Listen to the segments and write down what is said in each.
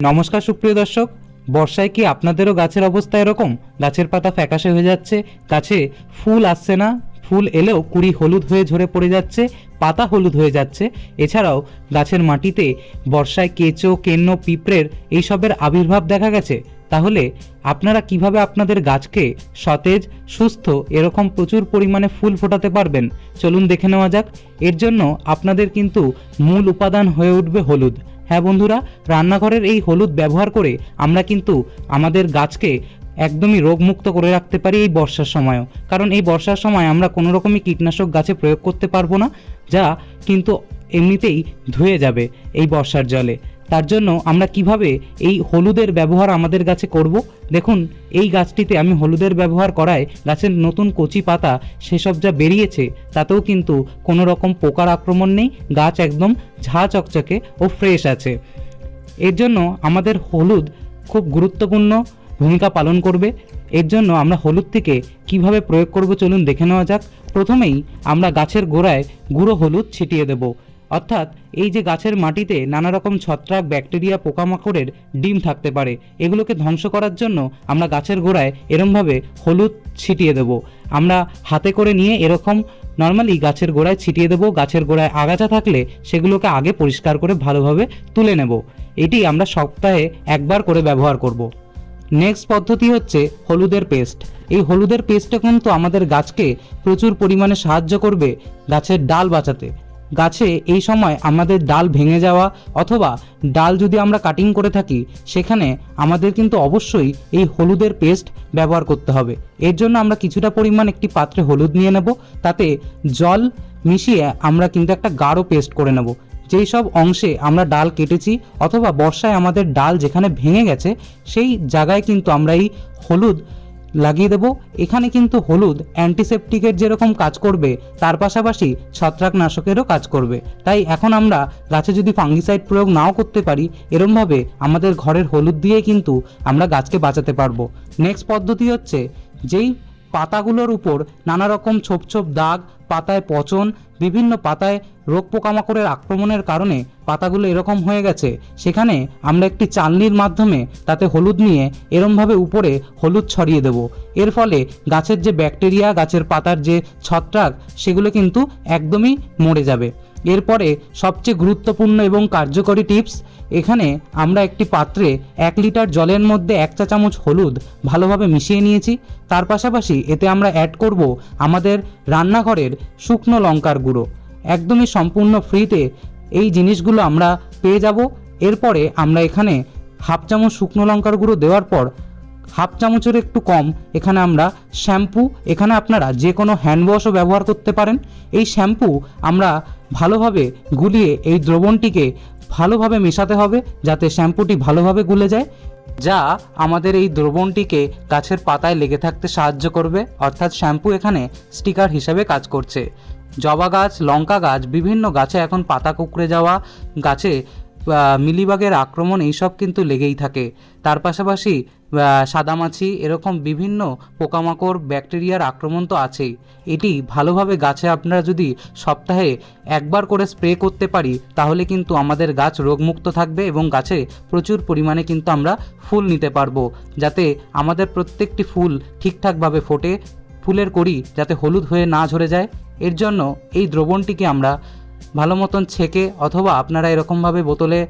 নমস্কার সুপ্রিয় দর্শক, বর্ষায় কি আপনাদেরও গাছের অবস্থা এরকম? গাছের পাতা ফ্যাকাশে হয়ে যাচ্ছে, গাছে ফুল আসছে না, ফুল এলেও কুড়ি হলুদ হয়ে ঝরে পড়ে যাচ্ছে, পাতা হলুদ হয়ে যাচ্ছে। এছাড়াও গাছের মাটিতে বর্ষায় কেঁচো, কেন্ন, পিঁপড়ের এইসবের আবির্ভাব দেখা গেছে। তাহলে আপনারা কীভাবে আপনাদের গাছকে সতেজ, সুস্থ, এরকম প্রচুর পরিমাণে ফুল ফোটাতে পারবেন? চলুন দেখে নেওয়া যাক। এর জন্য আপনাদের কিন্তু মূল উপাদান হয়ে উঠবে হলুদ। হ্যাঁ বন্ধুরা, রান্নাঘরের এই হলুদ ব্যবহার করে আমরা কিন্তু আমাদের গাছকে একদমই রোগমুক্ত করে রাখতে পারি এই বর্ষার সময়ও। কারণ এই বর্ষার সময় আমরা কোনো রকমই কীটনাশক গাছে প্রয়োগ করতে পারব না, যা কিন্তু এমনিতেই ধুয়ে যাবে এই বর্ষার জলে। তার জন্য আমরা কীভাবে এই হলুদের ব্যবহার আমাদের গাছে করব? দেখুন, এই গাছটিতে আমি হলুদের ব্যবহার করায় গাছের নতুন কচি পাতা সেসব যা বেরিয়েছে, তাতেও কিন্তু কোনো রকম পোকার আক্রমণ নেই, গাছ একদম ঝা চকচকে ও ফ্রেশ আছে। এর জন্য আমাদের হলুদ খুব গুরুত্বপূর্ণ ভূমিকা পালন করবে। এর জন্য আমরা হলুদ থেকে কীভাবে প্রয়োগ করব চলুন দেখে নেওয়া যাক। প্রথমেই আমরা গাছের গোড়ায় গুঁড়ো হলুদ ছিটিয়ে দেব। অর্থাৎ এই যে গাছের মাটিতে নানা রকম ছত্রাক, ব্যাকটেরিয়া, পোকামাকড়ের ডিম থাকতে পারে, এগুলোকে ধ্বংস করার জন্য আমরা গাছের গোড়ায় এরমভাবে হলুদ ছিটিয়ে দেব। আমরা হাতে করে নিয়ে এরকম নর্মালি গাছের গোড়ায় ছিটিয়ে দেবো। গাছের গোড়ায় আগাছা থাকলে সেগুলোকে আগে পরিষ্কার করে ভালোভাবে তুলে নেব। এটি আমরা সপ্তাহে একবার করে ব্যবহার করব। নেক্সট পদ্ধতি হচ্ছে হলুদের পেস্ট। এই হলুদের পেস্টটা কিন্তু আমাদের গাছকে প্রচুর পরিমাণে সাহায্য করবে গাছের ডাল বাঁচাতে। গাছে এই সময় আমাদের ডাল ভেঙে যাওয়া অথবা ডাল যদি আমরা কাটিং করে থাকি, সেখানে আমাদের কিন্তু অবশ্যই এই হলুদের পেস্ট ব্যবহার করতে হবে। এর জন্য আমরা কিছুটা পরিমাণ একটি পাত্রে হলুদ নিয়ে নেব, তাতে জল মিশিয়ে আমরা কিন্তু একটা গাঢ় পেস্ট করে নেব। যেই সব অংশে আমরা ডাল কেটেছি অথবা বর্ষায় আমাদের ডাল যেখানে ভেঙে গেছে, সেই জায়গায় কিন্তু আমরা এই হলুদ লাগিয়ে দেব। এখানে কিন্তু হলুদ অ্যান্টিসেপ্টিকের যেরকম কাজ করবে, তার পাশাপাশি ছত্রাকনাশকেরও কাজ করবে। তাই এখন আমরা গাছে যদি ফাঙ্গিসাইড প্রয়োগ নাও করতে পারি, এরমভাবে আমাদের ঘরের হলুদ দিয়ে কিন্তু আমরা গাছকে বাঁচাতে পারব। নেক্সট পদ্ধতি হচ্ছে, যেই পাতাগুলোর উপর নানা রকম ছোপ ছোপ দাগ পাতায় পচন, বিভিন্ন পাতায় রোগ পোকামাকড়ের আক্রমণের কারণে পাতাগুলো এরকম হয়ে গেছে। সেখানে আমরা একটি চালনির মাধ্যমে তাতে হলুদ নিয়ে এরমভাবে উপরে হলুদ ছড়িয়ে দেব। এর ফলে গাছের যে ব্যাকটেরিয়া, গাছের পাতার যে ছত্রাক, সেগুলো কিন্তু একদমই মরে যাবে। এরপরে সবচেয়ে গুরুত্বপূর্ণ এবং কার্যকরী টিপস এখানে আমরা একটি পাত্রে এক লিটার জলের মধ্যে এক চা চামচ হলুদ ভালোভাবে মিশিয়ে নিয়েছি। তার পাশাপাশি এতে আমরা অ্যাড করব আমাদের রান্নাঘরের শুকনো লঙ্কার গুঁড়ো। একদমই সম্পূর্ণ ফ্রিতে এই জিনিসগুলো আমরা পেয়ে যাব। এরপরে আমরা এখানে হাফ চামচ শুকনো লঙ্কার গুঁড়ো দেওয়ার পর হাফ চামচের একটু কম এখানে আমরা শ্যাম্পু। এখানে আপনারা যে কোনো হ্যান্ড ওয়াশও ব্যবহার করতে পারেন। এই শ্যাম্পু আমরা ভালোভাবে গুলিয়ে এই দ্রবণটিকে ভালোভাবে মেশাতে হবে যাতে শ্যাম্পুটি ভালোভাবে গুলে যায়, যা আমাদের এই দ্রবণটিকে গাছের পাতায় লেগে থাকতে সাহায্য করবে, অর্থাৎ শ্যাম্পু এখানে স্টিকার হিসেবে কাজ করছে। জবা গাছ, লঙ্কা গাছ, বিভিন্ন গাছে এখন পাতা কুকড়ে যাওয়া, গাছে মিলিবাগের আক্রমণ এইসব কিন্তু লেগেই থাকে। তার পাশাপাশি সাদামাছি এরকম বিভিন্ন পোকামাকড়, ব্যাকটেরিয়ার আক্রমণ তো আছেই। এটি ভালোভাবে গাছে আপনারা যদি সপ্তাহে একবার করে স্প্রে করতে পারি, তাহলে কিন্তু আমাদের গাছ রোগমুক্ত থাকবে এবং গাছে প্রচুর পরিমাণে কিন্তু আমরা ফুল নিতে পারব। যাতে আমাদের প্রত্যেকটি ফুল ঠিকঠাকভাবে ফোটে, ফুলের কড়ি যাতে হলুদ হয়ে না ঝরে যায়। এর জন্য এই দ্রবণটিকে আমরা ভালো মতন ছেঁকে অথবা আপনারা এরকমভাবে বোতলে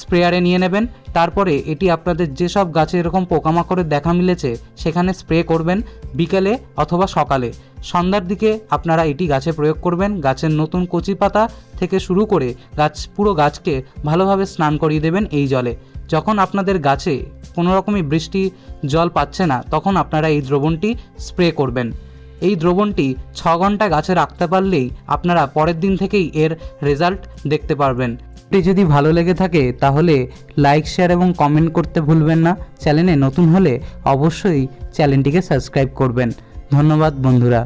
স্প্রেয়ারে নিয়ে নেবেন। তারপরে এটি আপনাদের যেসব গাছে এরকম পোকামাকড়ের দেখা মিলেছে, সেখানে স্প্রে করবেন বিকেলে অথবা সকালে। সন্ধ্যার দিকে আপনারা এটি গাছে প্রয়োগ করবেন। গাছের নতুন কচি পাতা থেকে শুরু করে গাছ, পুরো গাছকে ভালোভাবে স্নান করিয়ে দেবেন এই জলে। যখন আপনাদের গাছে কোনো রকমই বৃষ্টি, জল পাচ্ছে না, তখন আপনারা এই দ্রবণটি স্প্রে করবেন। এই দ্রবণটি ছ ঘণ্টা গাছে রাখতে পারলেই আপনারা পরের দিন থেকেই এর রেজাল্ট দেখতে পারবেন। এটি যদি ভালো লেগে থাকে, তাহলে লাইক শেয়ার এবং কমেন্ট করতে ভুলবেন না। চ্যানেলে নতুন হলে অবশ্যই চ্যানেলটিকে সাবস্ক্রাইব করবেন। ধন্যবাদ বন্ধুরা।